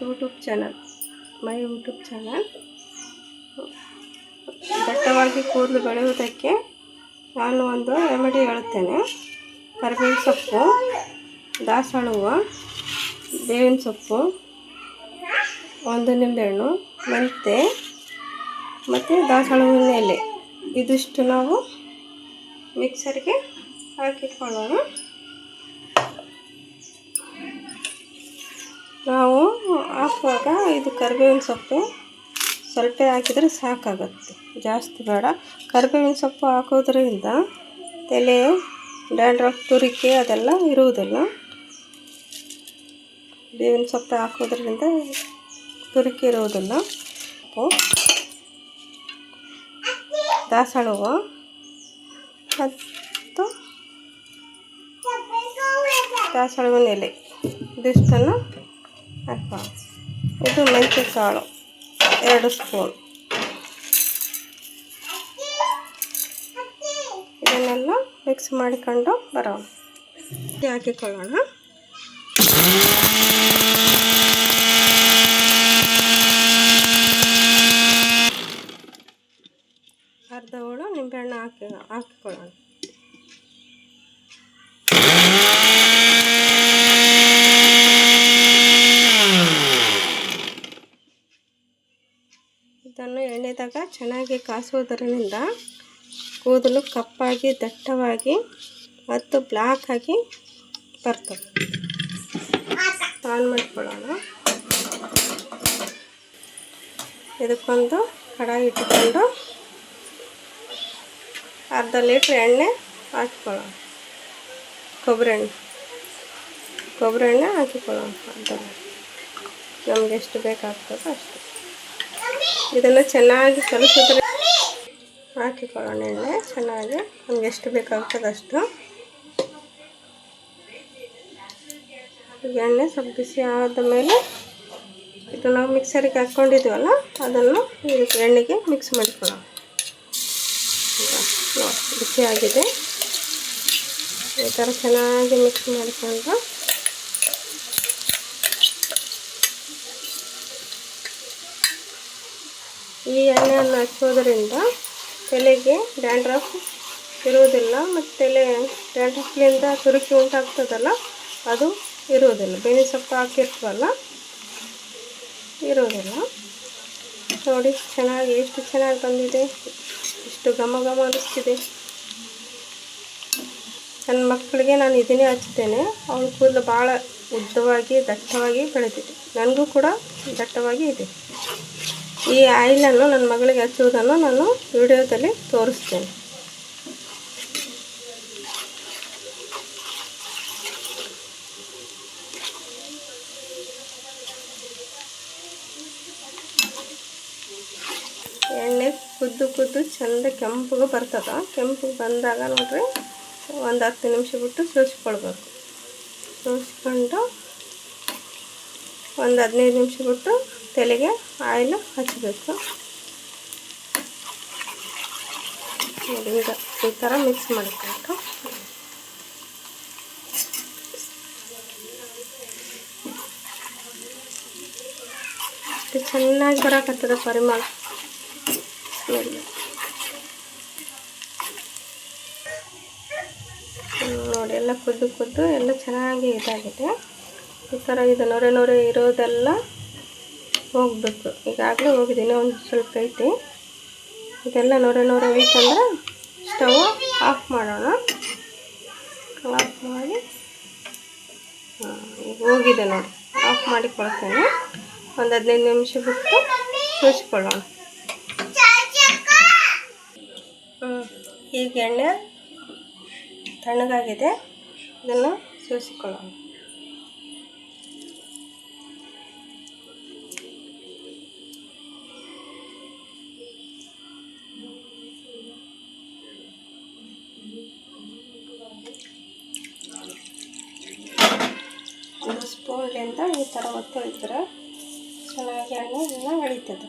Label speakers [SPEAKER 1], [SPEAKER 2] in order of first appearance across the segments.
[SPEAKER 1] YouTube channel, my YouTube channel. ದಟ್ಟವಾಗಿ ಕೂದಲು ಬೆಳೆಯುವುದಕ್ಕೆ ನಾನು ಒಂದು ರೆಮಿಡಿ ಹೇಳುತ್ತೇನೆ. ಕರಿಬೇವಿನ ಸೊಪ್ಪು ದಾಸವಾಳ ಹೂವು ಬೇವಿನ ಸೊಪ್ಪು ಒಂದು ನಿಂಬೆಹಣ್ಣು ಮೆಂತೆ ಮತ್ತು ದಾಸವಾಳ ಹೂವಿನ ಎಲೆ. ಇದಿಷ್ಟು ನಾವು ಮಿಕ್ಸರ್ಗೆ ಹಾಕಿಕೊಳ್ಳೋಣ. ನಾವು ಹಾಕುವಾಗ ಇದು ಕರಿಬೇವಿನ ಸೊಪ್ಪು. ಸ್ವಲ್ಪ ಹಾಕಿದರೆ ಸಾಕಾಗುತ್ತೆ. ಜಾಸ್ತಿ ಬೇಡ. ಕರಿಬೇವಿನ ಸೊಪ್ಪು ಹಾಕೋದ್ರಿಂದ ತಲೆ, ಡ್ಯಾಂಡ್ರಫ್, ತುರಿಕೆ ಅದೆಲ್ಲ ಇರುವುದಿಲ್ಲ. ಬೇವಿನ ಸೊಪ್ಪು ಹಾಕೋದ್ರಿಂದ ತುರಿಕೆ ಇರುವುದಿಲ್ಲ. ದಾಸವಾಳ ಹೂವು ಮತ್ತು ದಾಸವಾಳ ಹೂವಿನ ಎಲೆ. ಇದಿಷ್ಟನ್ನು ಹಾಕುವ ಇದು ಮೆಂತ್ಯ ಕಾಳು, ಎರಡು ಸ್ಪೂನ್. ಇದನ್ನೆಲ್ಲ ಮಿಕ್ಸ್ ಮಾಡಿಕೊಂಡು ಬರೋಣ. ಹಾಕಿಕೊಳ್ಳೋಣ ಅರ್ಧ ಹೋಳು, ನಿಂಬೆಹಣ್ಣು ಹಾಕಿ ಹಾಕಿಕೊಳ್ಳೋಣ. ಇದನ್ನು ಎಣ್ಣೆದಾಗ ಚೆನ್ನಾಗಿ ಕಾಸುವುದರಿಂದ ಕೂದಲು ಕಪ್ಪಾಗಿ, ದಟ್ಟವಾಗಿ ಮತ್ತು ಬ್ಲ್ಯಾಕ್ ಆಗಿ ಬರ್ತದೆ. ಆನ್ ಮಾಡಿಕೊಳ್ಳೋಣ. ಇದಕ್ಕೊಂದು ಕಡಾಯಿ ಇಟ್ಟುಕೊಂಡು ಅರ್ಧ ಲೀಟ್ರ್ ಎಣ್ಣೆ ಹಾಕಿಕೊಳ್ಳೋಣ. ಕೊಬ್ಬರಿ ಎಣ್ಣೆ. ಕೊಬ್ಬರಿ ಎಣ್ಣೆ ಹಾಕಿಕೊಳ್ಳೋಣ. ಅರ್ಧ ನಮ್ಗೆ ಎಷ್ಟು ಬೇಕಾಗ್ತದೋ ಅಷ್ಟು. ಇದನ್ನು ಚೆನ್ನಾಗಿ ಕಲಿಸಿದ್ರೆ ಹಾಕಿಕೊಳ್ಳೋಣ ಎಣ್ಣೆ. ಚೆನ್ನಾಗಿ ನಮ್ಗೆ ಎಷ್ಟು ಬೇಕಾಗ್ತದೆ ಅಷ್ಟು. ಎಣ್ಣೆ ಸ್ವಲ್ಪ ಬಿಸಿ ಆದ ಮೇಲೆ ಇದು ನಾವು ಮಿಕ್ಸರಿಗೆ ಹಾಕ್ಕೊಂಡಿದ್ದೀವಲ್ಲ ಅದನ್ನು ಇದಕ್ಕೆ ಎಣ್ಣೆಗೆ ಮಿಕ್ಸ್ ಮಾಡಿಕೊಳ್ಳೋಣ. ಬಿಸಿ ಆಗಿದೆ ಈ ಥರ ಚೆನ್ನಾಗಿ ಮಿಕ್ಸ್ ಮಾಡಿಕೊಂಡು ಈ ಎಣ್ಣೆಯನ್ನು ಹಚ್ಚೋದ್ರಿಂದ ತಲೆಗೆ ಡ್ಯಾಂಡ್ರಫ್ ಇರುವುದಿಲ್ಲ ಮತ್ತು ತಲೆ ಡ್ಯಾಂಡ್ರಫ್ಲಿಂದ ತುರುಕಿ ಉಂಟಾಗ್ತದಲ್ಲ, ಅದು ಇರುವುದಿಲ್ಲ. ಬೇವಿನ ಸೊಪ್ಪು ಹಾಕಿರ್ತವಲ್ಲ ಇರೋದಿಲ್ಲ ನೋಡಿ, ಚೆನ್ನಾಗಿ, ಎಷ್ಟು ಚೆನ್ನಾಗಿ ಬಂದಿದೆ. ಎಷ್ಟು ಘಮ ಘಮ ಅನಿಸ್ತಿದೆ. ನನ್ನ ಮಕ್ಕಳಿಗೆ ನಾನು ಇದನ್ನೇ ಹಚ್ತೇನೆ. ಅವಳು ಕೂದಲು ಭಾಳ ಉದ್ದವಾಗಿ, ದಟ್ಟವಾಗಿ ಬೆಳೆದಿದೆ. ನನಗೂ ಕೂಡ ದಟ್ಟವಾಗಿ ಇದೆ. ಈ ಆಯಿಲನ್ನು ನನ್ನ ಮಗಳಿಗೆ ಹಚ್ಚುವುದನ್ನು ನಾನು ವಿಡಿಯೋದಲ್ಲಿ ತೋರಿಸ್ತೇನೆ. ಎಣ್ಣೆ ಕುದ್ದು ಕುದ್ದು ಚೆಂದ ಕೆಂಪಗೆ ಬರ್ತದೆ. ಕೆಂಪಗೆ ಬಂದಾಗ ನೋಡ್ರಿ ಒಂದು ಹತ್ತು ನಿಮಿಷ ಬಿಟ್ಟು ಸೋಸ್ಕೊಳ್ಬೇಕು ಸೋಸ್ಕೊಂಡು ಒಂದು ಹದಿನೈದು ನಿಮಿಷ ಬಿಟ್ಟು ತಲೆಗೆ ಆಯಿಲ್ ಹಚ್ಚಬೇಕು ಈಗ ಈ ಥರ ಮಿಕ್ಸ್ ಮಾಡಿಕೊಂಡು ಚೆನ್ನಾಗಿ ಬರಕತ್ತದ ಪರಿಮಳ. ನೋಡಿ, ಎಲ್ಲ ಕುದ್ದು ಕುದ್ದು, ಎಲ್ಲ ಚೆನ್ನಾಗಿ ಇದಾಗಿದೆ. ಈ ಥರ ಇದು ನೊರೆ ನೊರೆ ಇರೋದೆಲ್ಲ ಹೋಗಬೇಕು. ಈಗಾಗಲೇ ಹೋಗಿದ್ದೀನಿ ಒಂದು ಸ್ವಲ್ಪ ಐತಿ. ಇದೆಲ್ಲ ನೋಡೋ ನೋಡೋ ಬೇಕಂದ್ರೆ ಸ್ಟವ್ ಆಫ್ ಮಾಡೋಣ. ಆಫ್ ಮಾಡಿ ಈಗ ಹೋಗಿದೆ ನೋಡಿ. ಆಫ್ ಮಾಡಿ ಕೊಡ್ತೇನೆ. ಒಂದು ಹದಿನೈದು ನಿಮಿಷ ಬಿಟ್ಟು ಸೋಸಿಕೊಳ್ಳೋಣ ಹ್ಞೂ ಈಗ ಎಣ್ಣೆ ತಣ್ಣಗಾಗಿದೆ. ಇದನ್ನು ಸೋಸಿಕೊಳ್ಳೋಣ ಕಡೆಯಿಂದ ಈ ಥರ ಒತ್ತು ಇದ್ರೆ ಚೆನ್ನಾಗಿ ಹಣ್ಣು ಎಲ್ಲ ಹೊಳಿತದೆ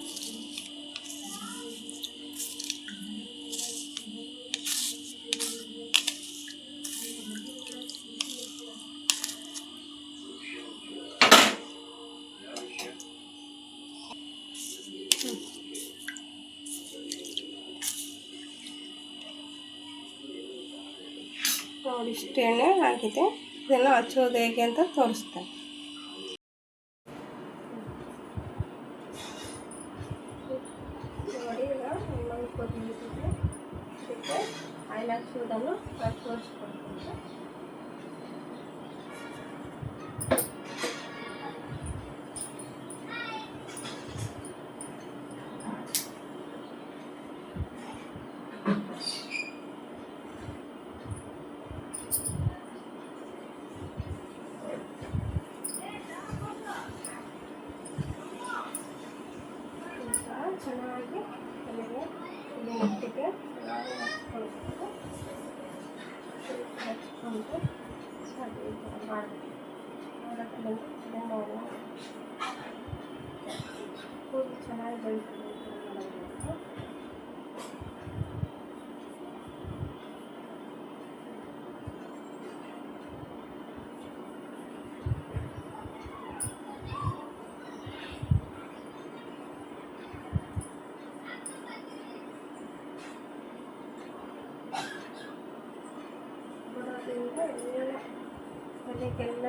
[SPEAKER 1] ನೋಡಿ, ಇಷ್ಟು ಎಣ್ಣೆ ಆಗಿದೆ. ಇದನ್ನು ಹಚ್ಚೋದು ಹೇಗೆ ಅಂತ ತೋರಿಸ್ತಾರೆ ಆಯಿಲ್ ಹಾಕ್ಸೋದನ್ನು ನಾನು ತೋರಿಸ್ಕೊಡ್ತೀನಿ ಈಗ ಚೆನ್ನಾಗಿ ತಲೆಗೆ ಇಲ್ಲಿ ಮುಟ್ಟಿಗೆ ಚೆನ್ನಾಗಿ ಹಚ್ಕೊಳ್ಬೇಕು ಹಚ್ಕೊಂಡು ಸರಿ ಮಾಡಬೇಕು ಮಾಡೋಕ್ಕೆ ಬಂದು ಇದನ್ನು ಕೂದಲು ಚೆನ್ನಾಗಿ ಬೆಳೆಸಬೇಕು నీకెళ్ళ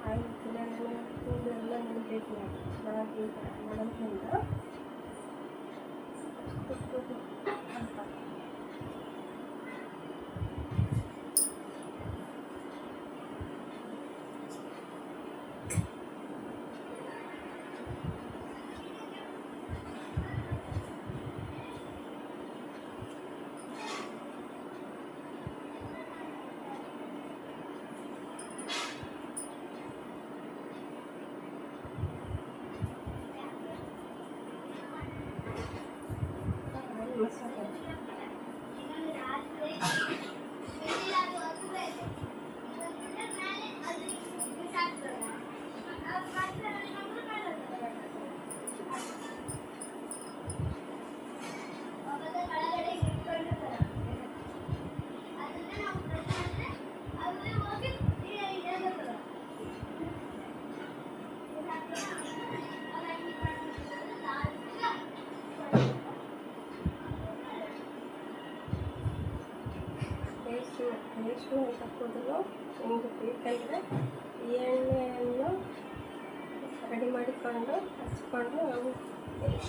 [SPEAKER 1] ఆయన పిల్లలను పిల్లలను మనం మనం ಅಂತ ಕೂದಲು ನಿಮಗೆ ಬೇಕಂದರೆ ಎಣ್ಣೆಯನ್ನು ರೆಡಿ ಮಾಡಿಕೊಂಡು ಹಚ್ಕೊಂಡು ನಾವು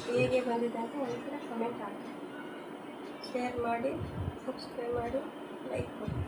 [SPEAKER 1] ಹೇಗೆ ಬಂದಿದೆ ಅಂತ ಒಂದು ಕಮೆಂಟ್ ಹಾಕಿ. ಶೇರ್ ಮಾಡಿ ಸಬ್ಸ್ಕ್ರೈಬ್ ಮಾಡಿ ಲೈಕ್ ಮಾಡಿ.